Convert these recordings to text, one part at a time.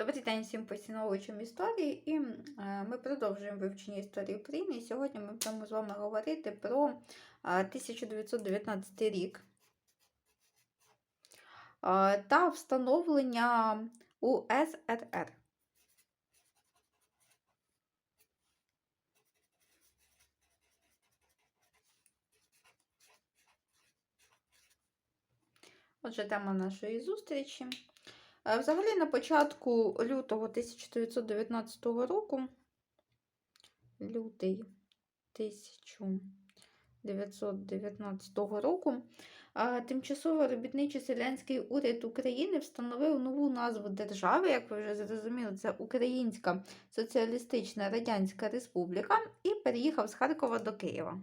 Добрий день всім поціновувачам історії, і е, ми продовжуємо вивчення історії України. І сьогодні ми будемо з вами говорити про е, 1919 рік е, та встановлення УСРР. Отже, тема нашої зустрічі. Е, Взагалі, на початку лютого 1919 року, лютий 1919 року, е, тимчасово робітничий селянський уряд України встановив нову назву держави, як ви вже зрозуміли, це Українська Соціалістична Радянська Республіка, і переїхав з Харкова до Києва.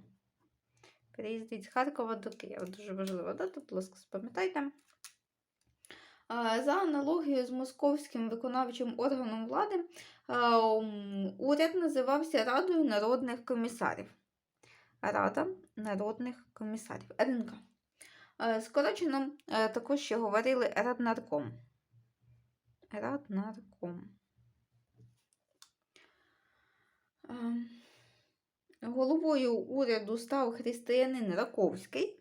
Переїздить з Харкова до Києва. Дуже важлива дата, будь ласка, спам'ятайте. За аналогією з московським виконавчим органом влади, уряд називався Радою народних комісарів. Рада народних комісарів. РНК. Скорочено е, також ще говорили Раднарком. Раднарком. Ем, Головою уряду став християнин Раковський.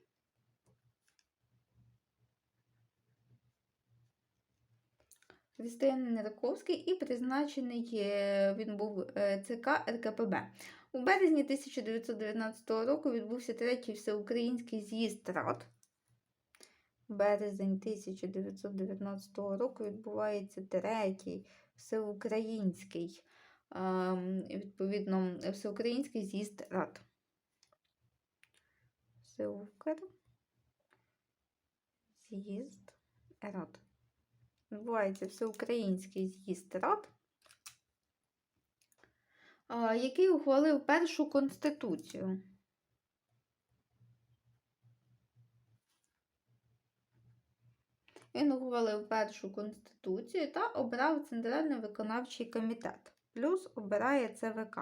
Християнин Раковський і призначений е, він був е, ЦК РКПБ. У березні 1919 року відбувся третій всеукраїнський з'їзд рад. Березень 1919 року відбувається третій всеукраїнський, ем, відповідно, всеукраїнський з'їзд рад. Всеукр. З'їзд рад. Відбувається всеукраїнський з'їзд рад, який ухвалив першу конституцію. Він ухвалив першу конституцію та обрав Центральний виконавчий комітет. Плюс обирає ЦВК.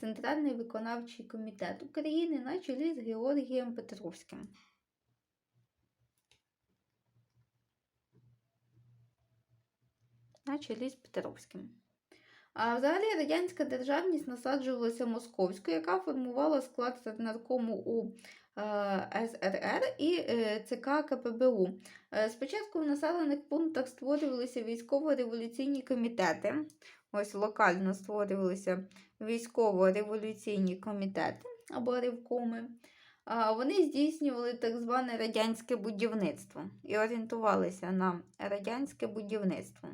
Центральний виконавчий комітет України на чолі з Георгієм Петровським. На чолі з Петровським. А взагалі радянська державність насаджувалася московською, яка формувала склад Раднаркому у е, СРР і е, ЦК КПБУ. Е, Спочатку в населених пунктах створювалися військово-революційні комітети. Ось локально створювалися військово-революційні комітети або ревкоми. Вони здійснювали так зване радянське будівництво і орієнтувалися на радянське будівництво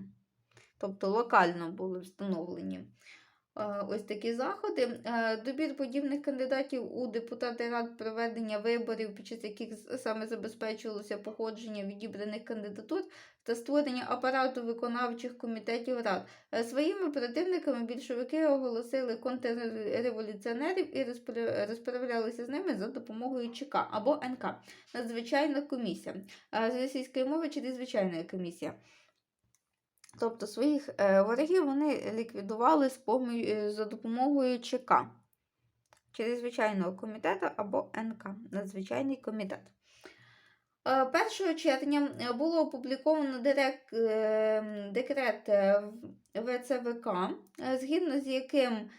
тобто локально були встановлені е, ось такі заходи. Е, добір подібних кандидатів у депутати рад проведення виборів, під час яких саме забезпечувалося походження відібраних кандидатур та створення апарату виконавчих комітетів рад. Е, своїми противниками більшовики оголосили контрреволюціонерів і розправлялися з ними за допомогою ЧК або НК. Надзвичайна комісія. З російської мови чрезвичайна комісія. Тобто своїх е, ворогів вони ліквідували за допомогою ЧК Чрезвичайного комітету або НК Надзвичайний комітет. 1 червня було опубліковано директ, декрет ВЦВК, згідно з яким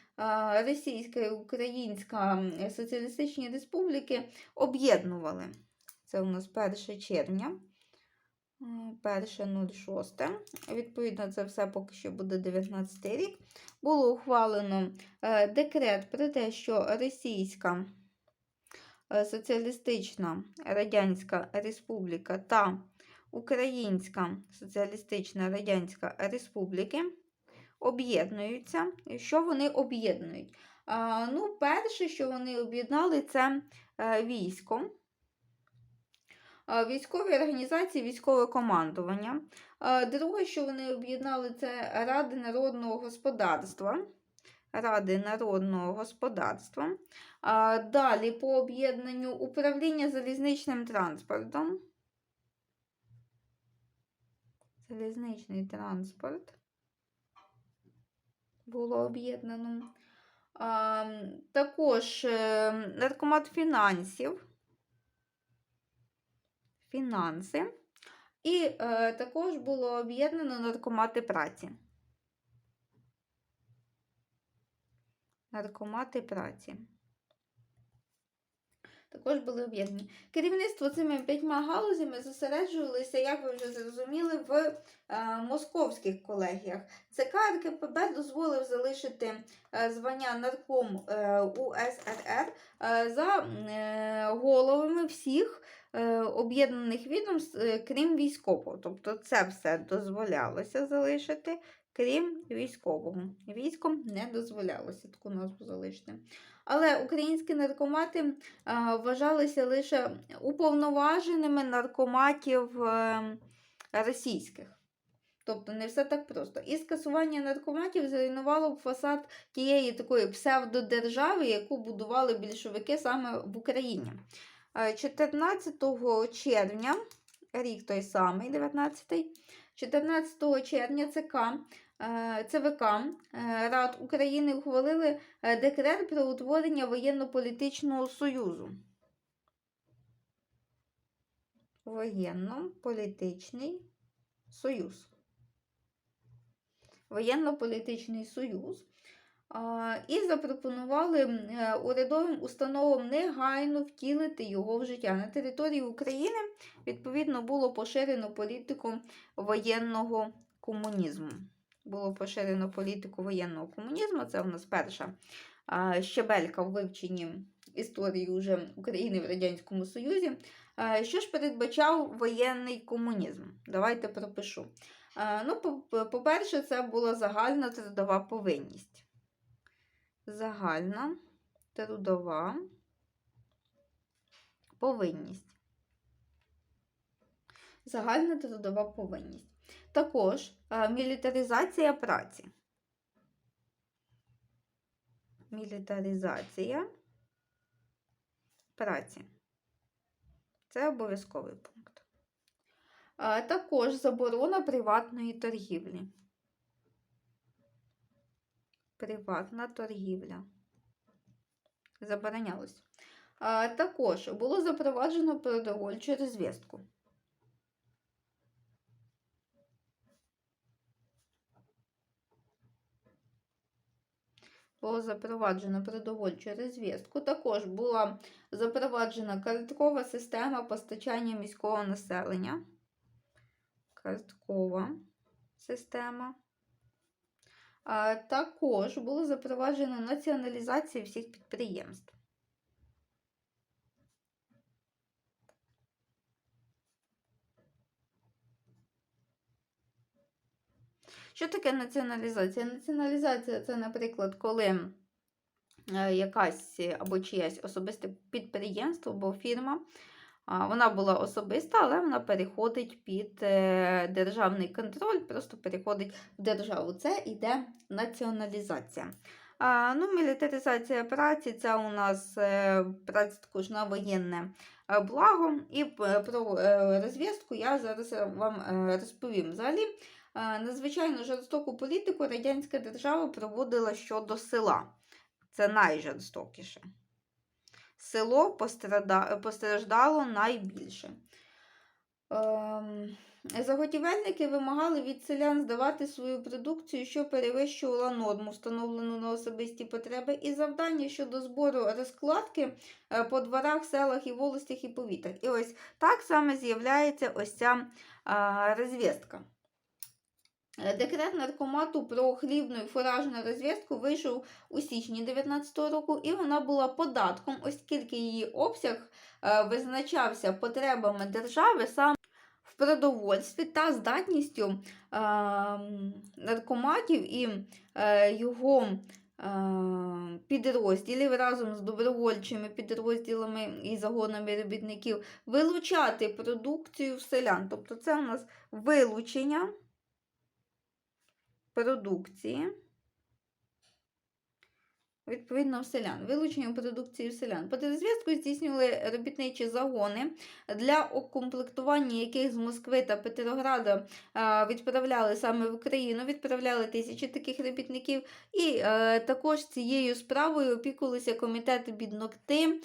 Російська і Українська Соціалістичні Республіки об'єднували. Це у нас 1 червня. Перше 06. Відповідно, це все поки що буде 19 рік. Було ухвалено е, декрет про те, що Російська е, Соціалістична Радянська Республіка та Українська Соціалістична Радянська Республіки об'єднуються. Що вони об'єднують? Ну, Перше, що вони об'єднали, це е, військо військові організації, військове командування. Друге, що вони об'єднали, це Ради народного господарства. Ради народного господарства. Далі по об'єднанню управління залізничним транспортом. Залізничний транспорт було об'єднано. Також е, наркомат фінансів фінанси І е, також було об'єднано наркомати праці. Наркомати праці. Також були об'єднані. Керівництво цими п'ятьма галузями зосереджувалося, як ви вже зрозуміли, в е, московських колегіях. ЦК РКПБ дозволив залишити е, звання нарком е, УСРР е, за е, головами всіх об'єднаних відомств, е, крім військового. Тобто це все дозволялося залишити, крім військового. Військом не дозволялося таку назву залишити. Але українські наркомати а, вважалися лише уповноваженими наркоматів е, російських. Тобто не все так просто. І скасування наркоматів зруйнувало б фасад тієї такої псевдодержави, яку будували більшовики саме в Україні. Е, 14 червня, рік той самий, 19-й, 14 червня ЦК, е, ЦВК е, Рад України ухвалили е, декрет про утворення воєнно-політичного союзу. Воєнно-політичний союз. Воєнно-політичний союз. І запропонували е, урядовим установам негайно втілити його в життя. На території України, відповідно, було поширено політику воєнного комунізму. Було поширено політику воєнного комунізму. Це у нас перша щебелька в вивченні історії уже України в Радянському Союзі. Що ж передбачав воєнний комунізм? Давайте пропишу. Ну, по-перше, це була загальна трудова повинність. Загальна трудова повинність. Загальна трудова повинність. Також а, мілітаризація праці. Мілітаризація праці. Це обов'язковий пункт. Також заборона приватної торгівлі. Приватна торгівля. Заборонялось. А, Також було запроваджено продовольчу розв'язку. Було запроваджено продовольчу розв'язку. Також була запроваджена карткова система постачання міського населення. Карткова система. Також було запроваджено націоналізацію всіх підприємств. Що таке націоналізація? Націоналізація це, наприклад, коли е, якась або чиясь особисте підприємство або фірма. Вона була особиста, але вона переходить під е, державний контроль, просто переходить в державу. Це іде націоналізація. Ну, Мілітаризація праці це у нас е, праця також на воєнне е, благо. І про розв'язку я зараз вам розповім. Взагалі, надзвичайно жорстоку політику радянська держава проводила щодо села. Це найжорстокіше. Село постраждало найбільше. Ем, Заготівельники вимагали від селян здавати свою продукцію, що перевищувала норму, встановлену на особисті потреби, і завдання щодо збору розкладки е, по дворах, селах і волостях і повітах. І ось так саме з'являється ось ця розв'язка. Е, Декрет наркомату про хлібну і фуражну розв'язку вийшов у січні 2019 року, і вона була податком, оскільки її обсяг е, визначався потребами держави саме в продовольстві та здатністю е, наркоматів і його підрозділів разом з добровольчими підрозділами і загонами робітників вилучати продукцію в селян. Тобто це у нас вилучення продукції. Відповідно, селян. Вилучення продукції селян. По розв'язку здійснювали робітничі загони, для укомплектування яких з Москви та Петрограда відправляли саме в Україну, відправляли тисячі таких робітників. І е, також цією справою опікувалися комітети біднокти,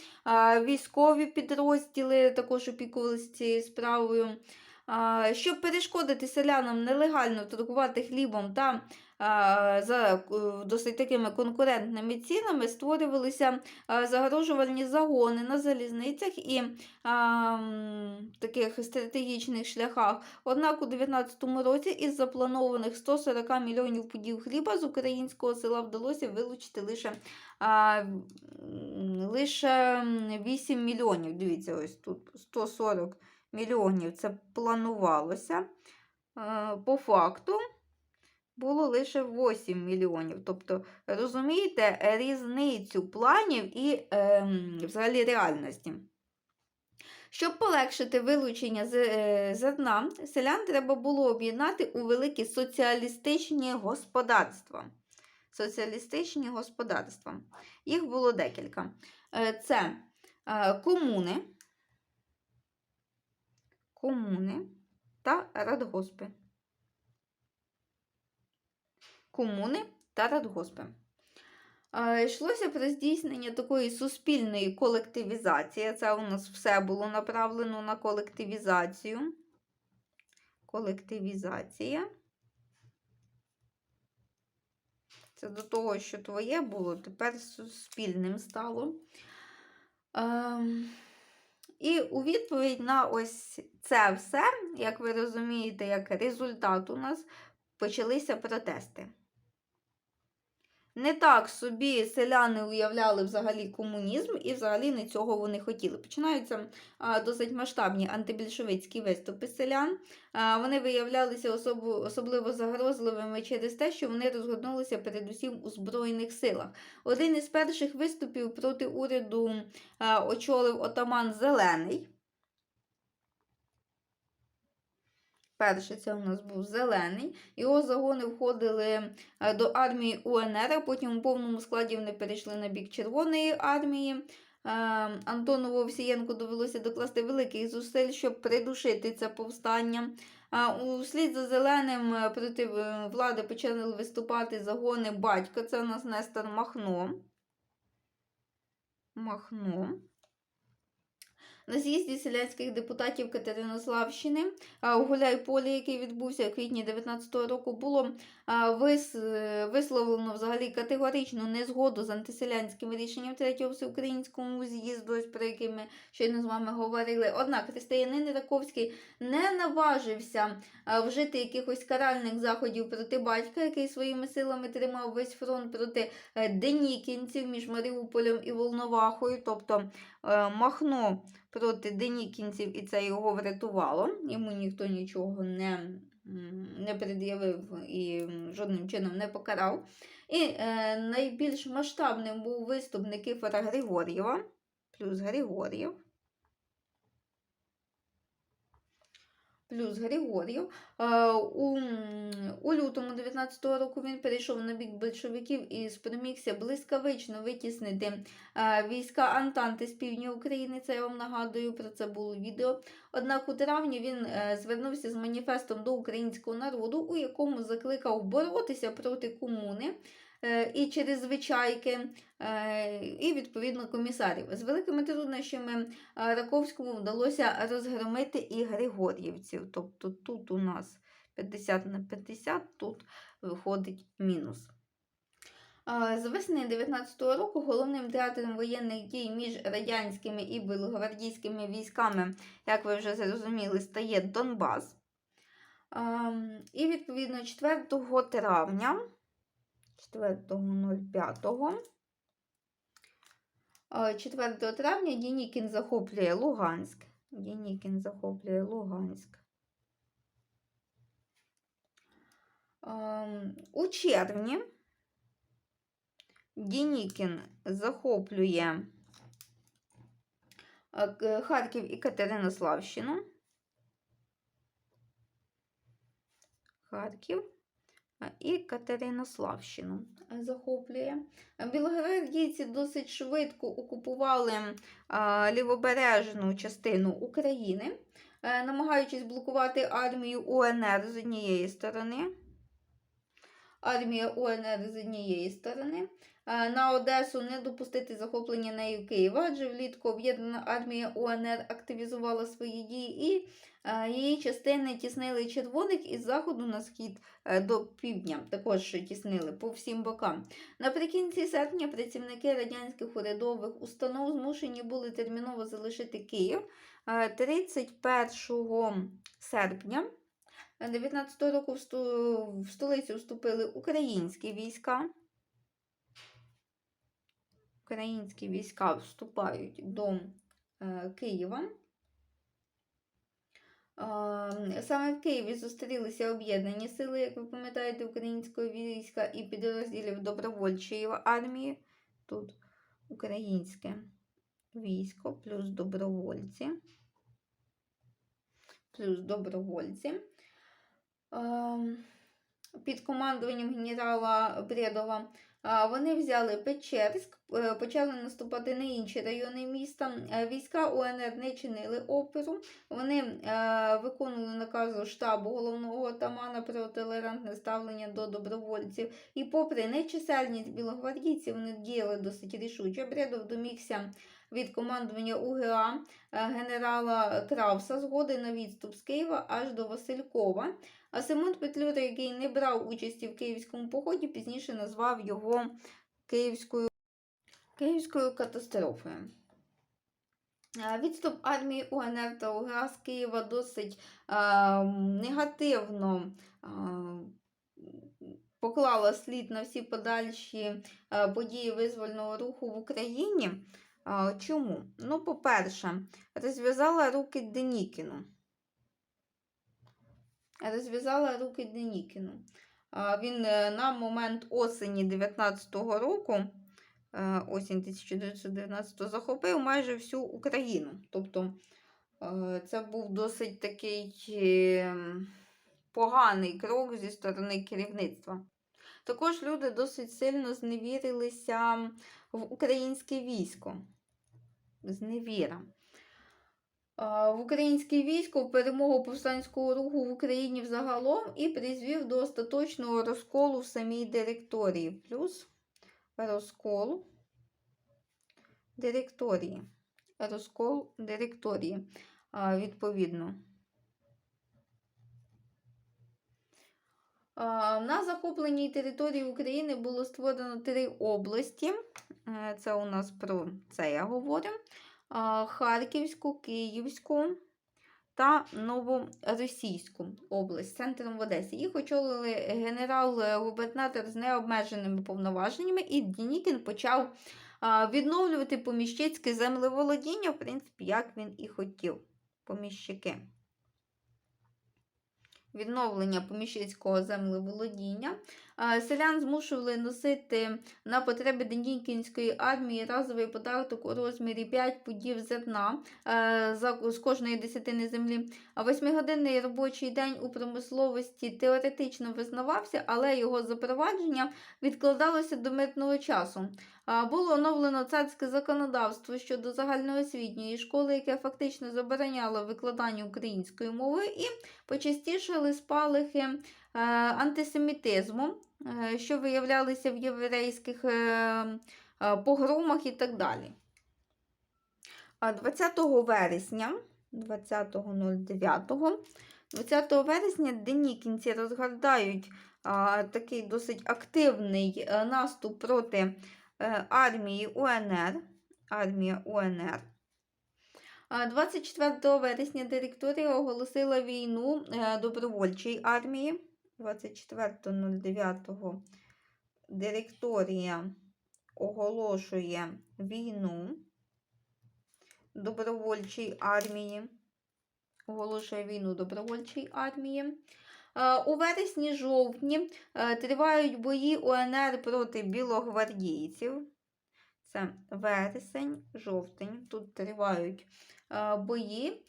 військові підрозділи також опікувалися цією справою. Щоб перешкодити селянам нелегально торгувати хлібом та за е, досить такими конкурентними цінами, створювалися а, загорожувальні загони на залізницях і а, таких стратегічних шляхах. Однак у 2019 році із запланованих 140 мільйонів пудів хліба з українського села вдалося вилучити лише, а, лише 8 мільйонів. Дивіться, ось тут 140 мільйонів це планувалося. Е, По факту було лише 8 мільйонів. Тобто, розумієте, різницю планів і ем, взагалі реальності. Щоб полегшити вилучення е, зерна, селян треба було об'єднати у великі соціалістичні господарства. Соціалістичні господарства. Їх було декілька. Е, Це е, комуни, комуни та радгоспи. Комуни та радгоспи. Йшлося про здійснення такої суспільної колективізації. Це у нас все було направлено на колективізацію. Колективізація. Це до того, що твоє було, тепер суспільним стало. Ем, і у відповідь на ось це все, як ви розумієте, як результат у нас почалися протести. Не так собі селяни уявляли взагалі комунізм, і взагалі не цього вони хотіли. Починаються досить масштабні антибільшовицькі виступи селян. Вони виявлялися особливо загрозливими через те, що вони розгорнулися передусім у Збройних силах. Один із перших виступів проти уряду очолив отаман Зелений. Перший це у нас був зелений. Його загони входили е, до армії УНР, потім у повному складі вони перейшли на бік Червоної армії. Е, Антону Овсієнку довелося докласти великих зусиль, щоб придушити це повстання. Услід за зеленим е, проти влади почали виступати загони батька. Це у нас Нестор Махно. Махно. На з'їзді селянських депутатів Катеринославщини у Гуляйполі, який відбувся у квітні 2019 року, було висловлено взагалі категоричну незгоду з антиселянським рішенням третього всеукраїнського з'їзду, про який ми щойно з вами говорили. Однак християнин Раковський не наважився вжити якихось каральних заходів проти батька, який своїми силами тримав весь фронт проти е, денікінців між Маріуполем і Волновахою, тобто Махно проти денікінців, і це його врятувало. Йому ніхто нічого не, не пред'явив і жодним чином не покарав. І е, найбільш масштабним був виступ Никифора Григор'єва, плюс Григор'єв. Плюс Григор'єв. Е, У, у лютому 19-го року він перейшов на бік большевиків і спромігся блискавично витіснити е, війська Антанти з півдня України. Це я вам нагадую, про це було відео. Однак у травні він е, звернувся з маніфестом до українського народу, у якому закликав боротися проти комуни. Е, І через звичайки, е, і відповідно комісарів. З великими труднощами Раковському вдалося розгромити і Григор'ївців. Тобто тут у нас 50 на 50, тут виходить мінус. З весни 19-го року головним театром воєнних дій між радянськими і білогвардійськими військами, як ви вже зрозуміли, стає Донбас. І відповідно 4 травня 4.05 4 травня Дінікін захоплює Луганськ. Дінікін захоплює Луганськ. Ем, У червні Дінікін захоплює е, Харків і Катеринославщину. Харків е, і Катеринославщину е, захоплює. Е, Білогвардійці досить швидко окупували лівобережну частину України, е, намагаючись блокувати армію УНР з однієї сторони. Армія УНР з однієї сторони, на Одесу, не допустити захоплення нею Києва, адже влітку об'єднана армія УНР активізувала свої дії і її частини тіснили червоних із заходу на схід е, до півдня, також тіснили по всім бокам. Наприкінці серпня працівники радянських урядових установ змушені були терміново залишити Київ. Е, 31 серпня 19 року в столицю вступили українські війська. Українські війська вступають до е, Києва. Саме в Києві зустрілися об'єднані сили, як ви пам'ятаєте, українського війська і підрозділів добровольчої армії. Тут українське військо плюс добровольці. Плюс добровольці. Ем, Під командуванням генерала Бредова вони взяли Печерськ, е, почали наступати на інші райони міста. Е, Війська УНР не чинили опору. Вони е, виконували наказу штабу головного отамана про толерантне ставлення до добровольців. І попри нечисельність білогвардійців, вони діяли досить рішуче. Бредов домігся від командування УГА е, генерала Кравса згоди на відступ з Києва аж до Василькова. А Симон Петлюра, який не брав участі в київському поході, пізніше назвав його Київською, Київською катастрофою. Е, Відступ армії УНР та УГА з Києва досить е, негативно е, поклала слід на всі подальші події визвольного руху в Україні. Чому? Ну, по-перше, розв'язала руки Денікіну. Розв'язала руки Денікіну. Він е, на момент осені 19-го року, е, осінь 1919 захопив майже всю Україну. Тобто е, це був досить такий е, поганий крок зі сторони керівництва. Також люди досить сильно зневірилися в українське військо. Зневіра. В українське військо перемогу повстанського руху в Україні взагалом і призвів до остаточного розколу в самій директорії. Плюс розкол директорії. Розкол директорії. Відповідно. На захопленій території України було створено три області. Е, Це у нас про це я говорю. Харківську, Київську та Новоросійську область центром в Одесі. Їх очолили генерал-губернатор з необмеженими повноваженнями, і Денікін почав відновлювати поміщицьке землеволодіння, в принципі, як він і хотів. Поміщики. Відновлення поміщицького землеволодіння. Селян змушували носити на потреби Денікінської армії разовий податок у розмірі 5 пудів зерна е, з кожної десятини землі. Восьмигодинний робочий день у промисловості теоретично визнавався, але його запровадження відкладалося до мирного часу. Було оновлено царське законодавство щодо загальноосвітньої школи, яке фактично забороняло викладання української мови, і почастішали спалахи е, антисемітизму, е, що виявлялися в єврейських е, погромах і так далі. 20 вересня, 20.09, 20 вересня денікінці розгортають а, такий досить активний наступ проти армії УНР. Армія УНР. А 24 вересня директорія оголосила війну добровольчій армії. 24.09 директорія оголошує війну добровольчій армії. Оголошує війну добровольчій армії. Е, У вересні-жовтні е, тривають бої УНР проти білогвардійців. Це вересень, жовтень. Тут тривають е, бої.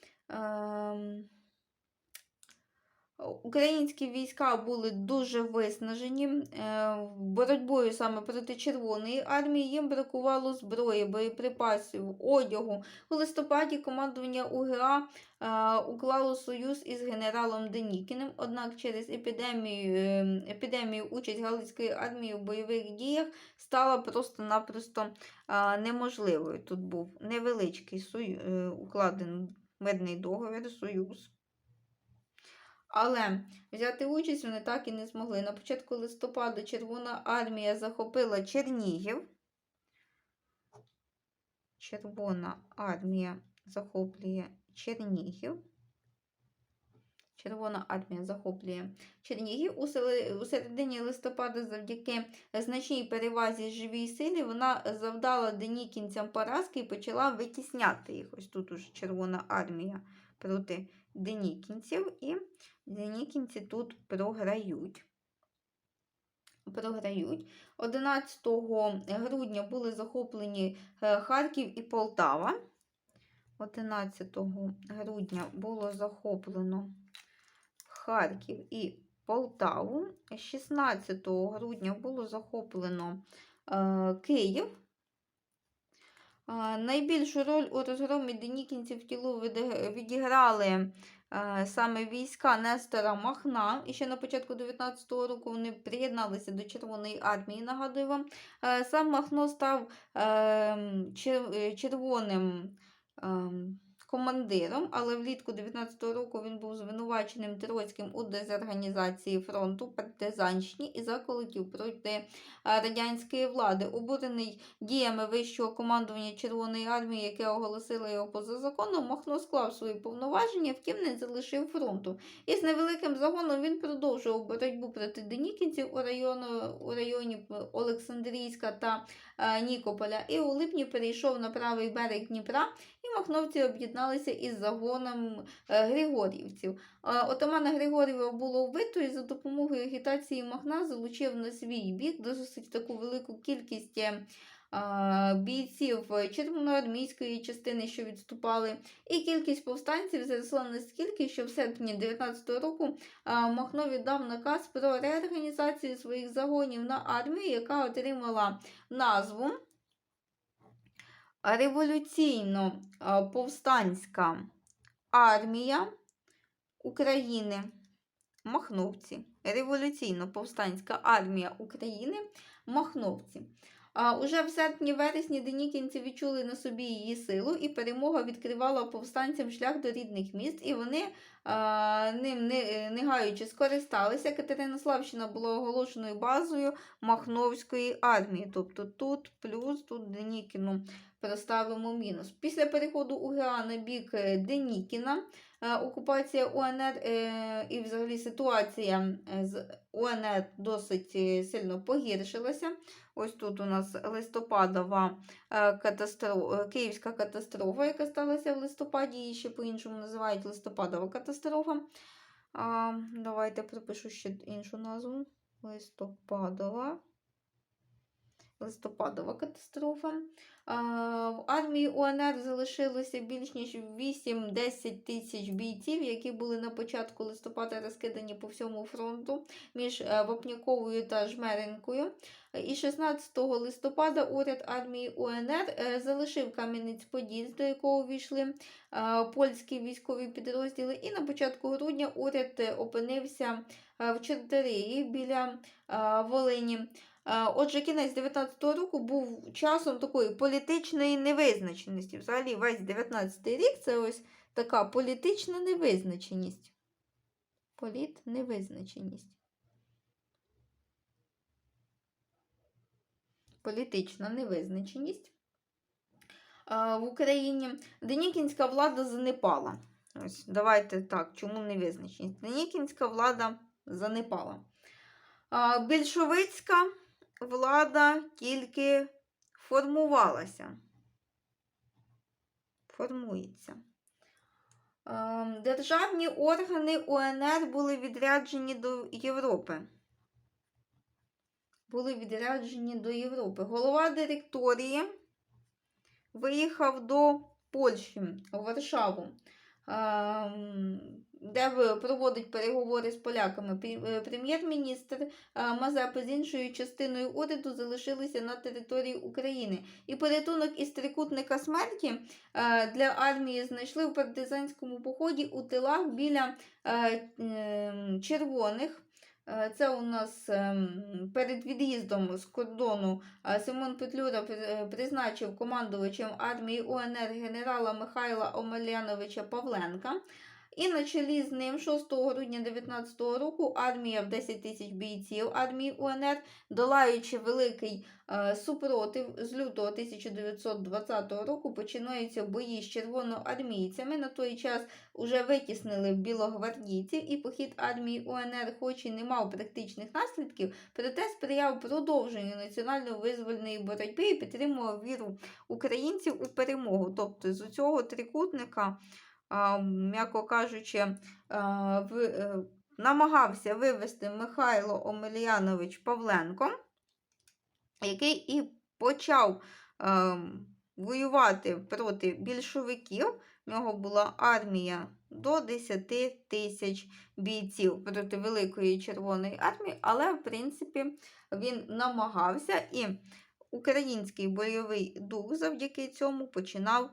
Українські війська були дуже виснажені е, боротьбою саме проти Червоної армії. Їм бракувало зброї, боєприпасів, одягу. У листопаді командування УГА е, уклало союз із генералом Денікіним. Однак через епідемію, е, епідемію участь Галицької армії в бойових діях стала просто-напросто неможливою. Тут був невеличкий сою, е, укладений мирний договір, союз. Але взяти участь вони так і не змогли. На початку листопада Червона армія захопила Чернігів. Червона армія захоплює Чернігів. Червона армія захоплює Чернігів. У, середині листопада завдяки значній перевазі живій силі вона завдала денікінцям поразки і почала витісняти їх. Ось тут уже Червона армія проти денікінців. І денікінці тут програють. Програють. 11 грудня були захоплені е, Харків і Полтава. 11 грудня було захоплено Харків і Полтаву. 16 грудня було захоплено е, Київ. Е, Найбільшу роль у розгромі денікінців тілу відіграли саме війська Нестора Махна. І ще на початку 19-го року вони приєдналися до Червоної армії. Нагадую вам, Е, сам Махно став е, чер- е, червоним ем, командиром, але влітку 19-го року він був звинуваченим Троцьким у дезорганізації фронту, партизанщині і заколотів проти е, радянської влади. Обурений діями вищого командування Червоної армії, яке оголосило його поза законом, Махно склав свої повноваження, втім не залишив фронту. І з невеликим загоном він продовжував боротьбу проти денікінців у, району, у районі Олександрійська та е, Нікополя. І у липні перейшов на правий берег Дніпра, і махновці об'єдналися із загоном е, Григорівців. Отамана Григорєва було вбито і за допомогою агітації Махна залучив на свій бік досить таку велику кількість е, бійців червоноармійської частини, що відступали, і кількість повстанців зросла настільки, що в серпні 19-го року Махно віддав наказ про реорганізацію своїх загонів на армію, яка отримала назву Революційно-повстанська армія України. Махновці. Революційно-повстанська армія України. Махновці. Уже в серпні-вересні денікінці відчули на собі її силу, і перемога відкривала повстанцям шлях до рідних міст, і вони а, ним не, не гаючи скористалися. Катеринославщина була оголошеною базою Махновської армії. Тобто тут плюс, тут Денікіну проставимо мінус. Після переходу УГА на бік е, Денікіна е, окупація УНР е, і взагалі ситуація з УНР досить сильно погіршилася. Ось тут у нас листопадова катастрофа, київська катастрофа, яка сталася в листопаді, її ще по-іншому називають листопадова катастрофа. Давайте пропишу ще іншу назву. Листопадова. Листопадова катастрофа. В армії УНР залишилося більш ніж 8-10 тисяч бійців, які були на початку листопада розкидані по всьому фронту між е, Вапняковою та Жмеринкою. І 16 листопада уряд армії УНР е, залишив Кам'янець-Подільськ, до якого війшли е, польські військові підрозділи. І на початку грудня уряд опинився в Чорториї біля Волині. Е, Отже, кінець 19-го року був часом такої політичної невизначеності. Взагалі, весь 19-й рік це ось така політична невизначеність. Політневизначеність. Політична невизначеність. Е, В Україні Денікінська влада занепала. Ось, давайте так, чому невизначеність? Денікінська влада занепала. Більшовицька влада тільки формувалася. Формується. Ем, Державні органи УНР були відряджені до Європи. Були відряджені до Європи. Голова директорії виїхав до Польщі, у Варшаву. Де проводить переговори з поляками. Е, Прем'єр-міністр е, Мазепа з іншою частиною уряду залишилися на території України. І порятунок із трикутника смерті е, для армії знайшли в партизанському поході у тилах біля червоних. Це у нас ем, перед від'їздом з кордону Симон Петлюра призначив командувачем армії УНР генерала Михайла Омеляновича Павленка. І на чолі з ним 6 грудня 2019 року армія в 10 тисяч бійців армії УНР, долаючи великий е, супротив з лютого 1920 року, починаються бої з червоноармійцями. На той час уже витіснили білогвардійців, і похід армії УНР, хоч і не мав практичних наслідків, проте сприяв продовженню національно-визвольної боротьби і підтримував віру українців у перемогу. Тобто з цього трикутника, м'яко кажучи, в, е, намагався вивести Михайло Омельянович Павленко, який і почав ем, воювати проти більшовиків. В нього була армія до 10 тисяч бійців проти Великої Червоної армії, але, в принципі, він намагався і український бойовий дух завдяки цьому починав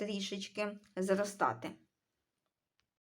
трішечки зростати.